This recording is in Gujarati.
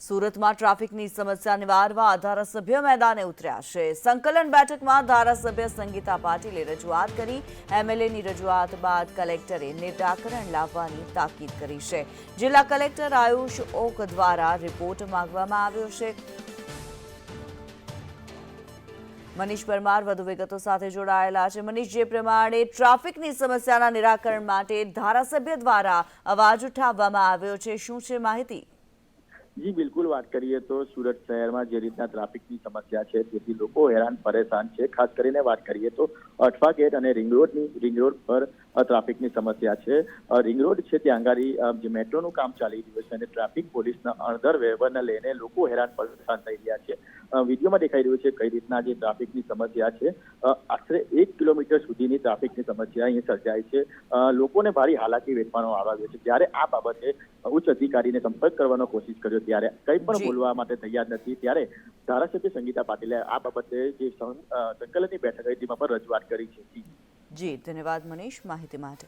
સુરતમાં ટ્રાફિકની સમસ્યા નિવારવા ધારાસભ્ય મેદાને ઉતર્યા છે. સંકલન બેઠકમાં ધારાસભ્ય સંગીતા પાટીલે રજૂઆત કરી. એમએલએની રજૂઆત બાદ કલેક્ટરે નિરાકરણ લાવવાની તાકીદ કરી છે. જિલ્લા કલેક્ટર આયુષ ઓક દ્વારા રિપોર્ટ માંગવામાં આવ્યો છે. મનીષ પરમાર વધુ વિગતો સાથે જોડાયેલા છે. મનીષ, જે પ્રમાણે ટ્રાફિકની સમસ્યાના નિરાકરણ માટે ધારાસભ્ય દ્વારા અવાજ ઉઠાવવામાં આવ્યો છે, શું છે માહિતી? જી, બિલકુલ વાત કરીએ તો સુરત શહેરમાં જે રીતના ટ્રાફિકની સમસ્યા છે તેથી લોકો હેરાન, પરેશાન છે. ખાસ કરીને વાત કરીએ તો અઠવા ગેટ અને રિંગ રોડની, રિંગ રોડ પર ટ્રાફિકની સમસ્યા છે. રિંગ રોડ છે ત્યાં આગળ જે મેટ્રોનું કામ ચાલી રહ્યું છે અને ટ્રાફિક પોલીસના અણધર વ્યવહારને લઈને લોકો હેરાન પરેશાન થઈ રહ્યા છે. વિડીયોમાં દેખાઈ રહ્યું છે કઈ રીતના જે ટ્રાફિકની સમસ્યા છે. આશરે એક કિલોમીટર સુધીની ટ્રાફિકની સમસ્યા અહીં સર્જાય છે. લોકોને ભારી હાલાકી વેઠવાનો આવ્યો છે. ત્યારે આ બાબતે ઉચ્ચ અધિકારીને સંપર્ક કરવાનો કોશિશ કર્યો ત્યારે કંઈ પણ બોલવા માટે તૈયાર નથી. ત્યારે ધારાસભ્ય સંગીતા પાટીલે આ બાબતે જે સંકલનની બેઠક હતી તેમાં પણ રજૂઆત કરી છે. જી ધન્યવાદ મનીષ માહિતી માટે.